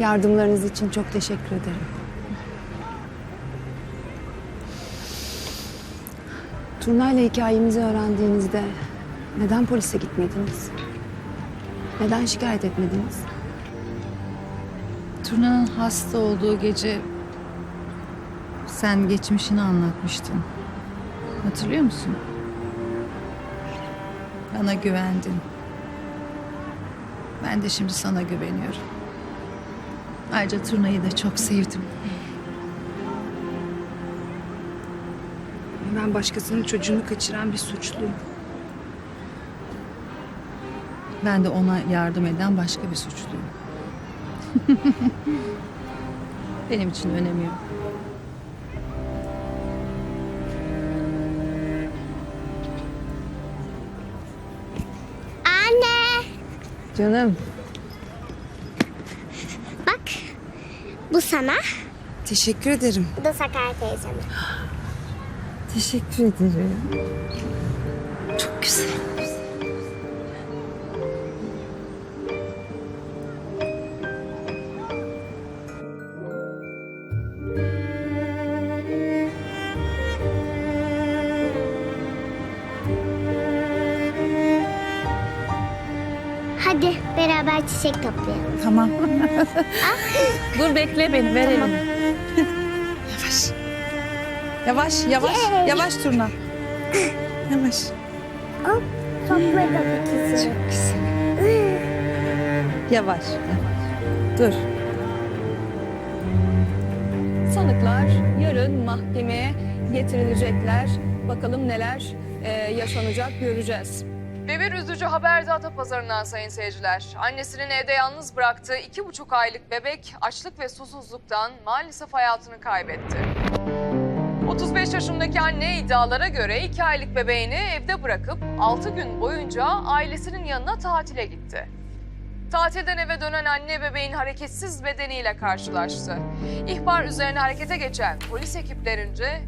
Yardımlarınız için çok teşekkür ederim. Turnayla hikayemizi öğrendiğinizde neden polise gitmediniz? Neden şikayet etmediniz? Turna'nın hasta olduğu gece sen geçmişini anlatmıştın. Hatırlıyor musun? Bana güvendin. Ben de şimdi sana güveniyorum. Ayrıca Turna'yı da çok sevdim. Ben başkasının çocuğunu kaçıran bir suçluyum. Ben de ona yardım eden başka bir suçluyum. Benim için önemi yok. Anne Canım. bak bu sana Teşekkür ederim. bu da Sakar teyzeme. Teşekkür ederim. Çok güzel. Hadi beraber çiçek toplayalım. Tamam. Dur bekle beni ver elini. Yavaş. Yavaş yavaş Yay. yavaş Turna. Yavaş. Hop topladım ikisini. Yavaş. Dur. Sanıklar yarın mahkemeye getirilecekler. Bakalım neler e, yaşanacak göreceğiz. Ve bir üzücü haber de Atapazarı'ndan sayın seyirciler. Annesinin evde yalnız bıraktığı iki buçuk aylık bebek açlık ve susuzluktan maalesef hayatını kaybetti. 35 yaşındaki anne iddialara göre iki aylık bebeğini evde bırakıp 6 gün boyunca ailesinin yanına tatile gitti. Tatilden eve dönen anne bebeğin hareketsiz bedeniyle karşılaştı. İhbar üzerine harekete geçen polis ekiplerince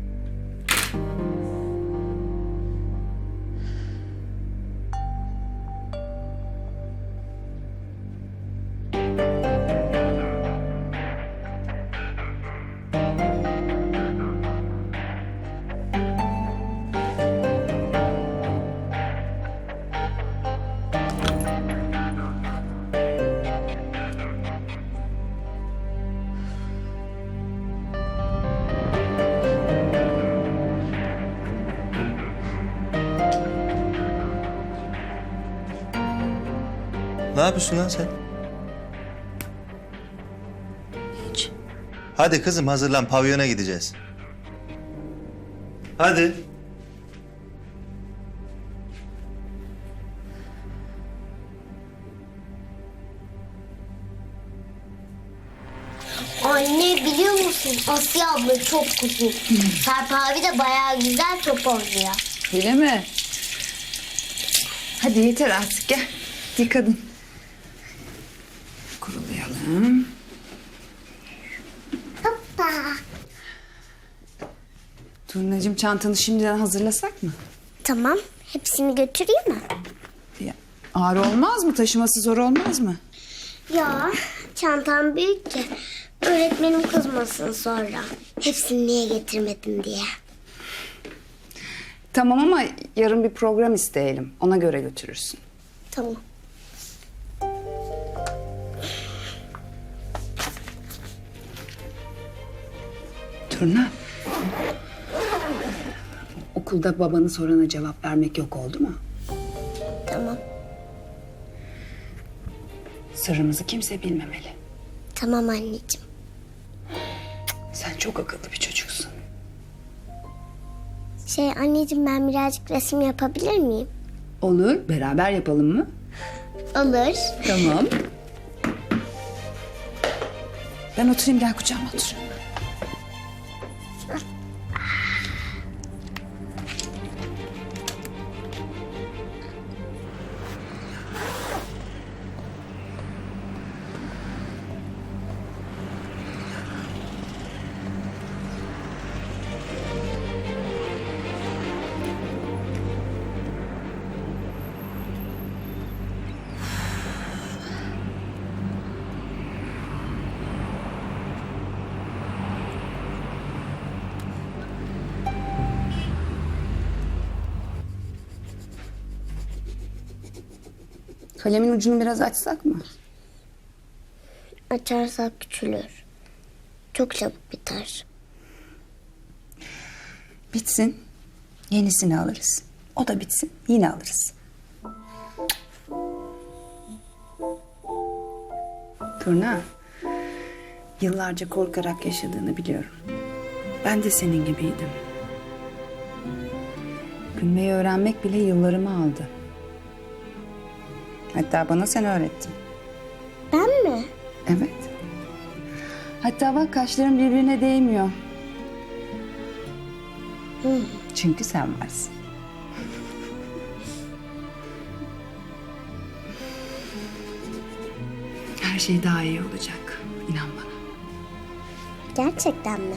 Ne yapıyorsun lan sen? Hadi kızım hazırlan pavyona gideceğiz. Hadi. Anne biliyor musun Asya abla çok kusur. Sarp abi de bayağı güzel top oynuyor. Öyle mi? Hadi yeter artık gel. Yıkadın. Kurulayalım. Hoppa. Turnacığım çantanı şimdiden hazırlasak mı? Tamam hepsini götüreyim mi? Ya, ağır olmaz mı? Taşıması zor olmaz mı? Ya çantam büyük ki öğretmenim kızmasın sonra. Hepsini niye getirmedin diye. Tamam ama yarın bir program isteyelim. Ona göre götürürsün. Tamam. Turna. Okulda babanı sorana cevap vermek yok oldu mu? Tamam. Sırrımızı kimse bilmemeli. Tamam anneciğim. Sen çok akıllı bir çocuksun. Şey anneciğim ben birazcık resim yapabilir miyim? Olur, beraber yapalım mı? Olur. Tamam. Ben oturayım gel kucağıma otur. Kalemin ucunu biraz açsak mı? Açarsak küçülür. Çok çabuk biter. Bitsin. Yenisini alırız. O da bitsin. Yine alırız. Turna. Yıllarca korkarak yaşadığını biliyorum. Ben de senin gibiydim. Gülmeyi öğrenmek bile yıllarımı aldı. Hatta bana sen öğrettin. Ben mi? Evet. Hatta bak kaşların birbirine değmiyor. Çünkü sen varsın. Her şey daha iyi olacak. İnan bana. Gerçekten mi?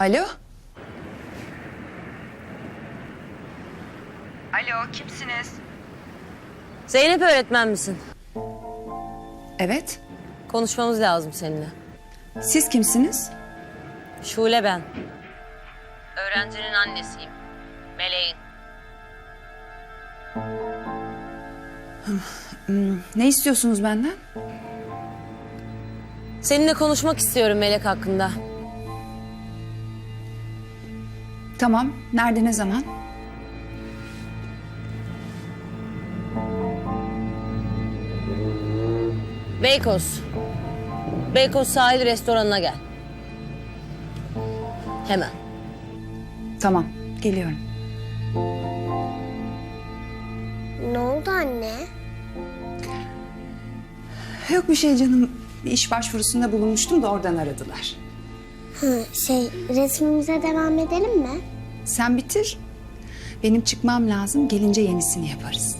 Alo? Alo, kimsiniz? Zeynep öğretmen misin? Evet. Konuşmamız lazım seninle. Siz kimsiniz? Şule ben. Öğrencinin annesiyim. Meleğin. Ne istiyorsunuz benden? Seninle konuşmak istiyorum Melek hakkında. Tamam. Nerede, ne zaman? Beykoz. Beykoz sahil restoranına gel. Hemen. Tamam. Geliyorum. Ne oldu anne? Yok bir şey canım. Bir iş başvurusunda bulunmuştum da oradan aradılar. Şey resmimize devam edelim mi? Sen bitir. Benim çıkmam lazım. Gelince yenisini yaparız.